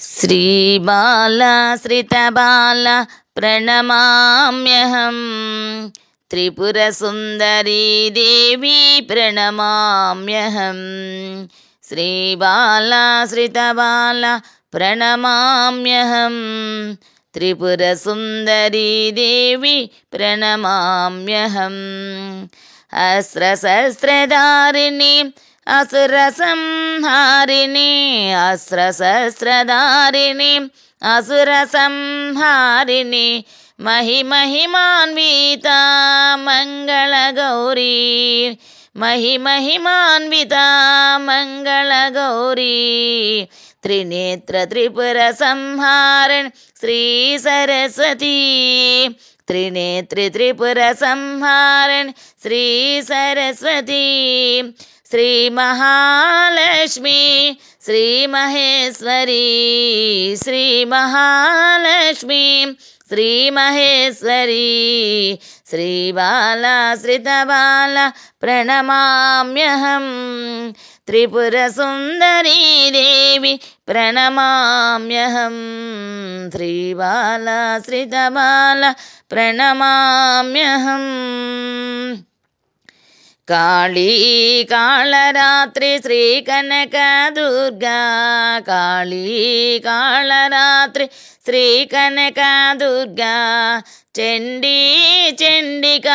శ్రీబాల శ్రితబాల ప్రణమామ్యహం త్రిపురసుందరీ దేవి ప్రణమామ్యహం శ్రీబాల శ్రితబాల ప్రణమామ్యహం త్రిపురసుందరీ దేవి അസുരസംഹാരിണി അസ്രശസ്ത്രധാരിണി അസുരസംഹാരിണി महिमहिमान्विता मङ्गलगौरी महिमहिमान्विता मङ्गलगौरी त्रिनेत्रत्रिपुरसंहारिणि श्रीसरस्वती त्रिनेत्रित्रिपुरसंहारिणि श्रीसरस्वती శ్రీ మహాలక్ష్మి శ్రీ మహేశ్వరి శ్రీ మహాలక్ష్మి శ్రీ మహేశ్వరి శ్రీ బాల శ్రితబాల ప్రణమామ్యహం త్రిపుర సుందరీ దేవి ప్రణమామ్యహం శ్రీ బాల శ్రీబాల శ్రితబాల ప్రణమామ్యహం. കാളി കാളരാത്രി ശ്രീ കനക ദുർഗ കാളി കാളരാത്രി ശ്രീ കനക ദുർഗ ചെണ്ടി ചെണ്ടിക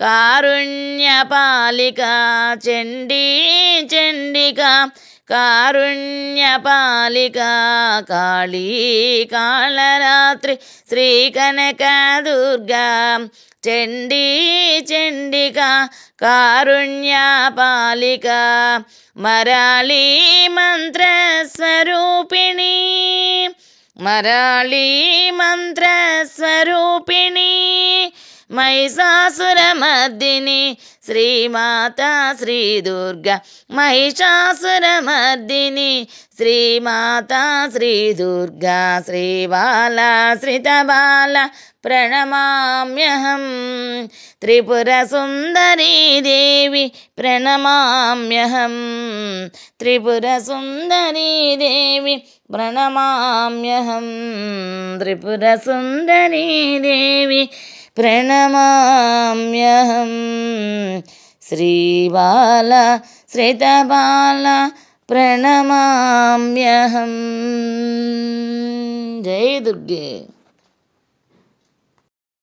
കാരുണ്യ പാലിക ചെണ്ടി ചെണ്ടിക കാരുണ്യപാലിക കാളി കാളരാത്രി ശ്രീകനക ദുർഗ. ചെണ്ടി ചെണ്ടിക കാരുണ്യപാലിക മരാളി മന്ത്രസ്വരൂപിണി. മരാളി മന്ത്രസ്വരൂപിണി. మహిషాసురమర్దిని శ్రీమాత శ్రీ దుర్గ మహిషాసురమర్దిని శ్రీమాత శ్రీ దుర్గ శ్రీబాల శ్రితబాల ప్రణమామ్యహం. త్రిపుర సుందరీ దేవి ప్రణమామ్యహం. త్రిపుర సుందరీ దేవి ప్రణమామ్యహం. త్రిపుర సుందరీ దేవి ప్రణమామ్యహం శ్రీబాల శ్రితబాల ప్రణమామ్యహం జై దుర్గే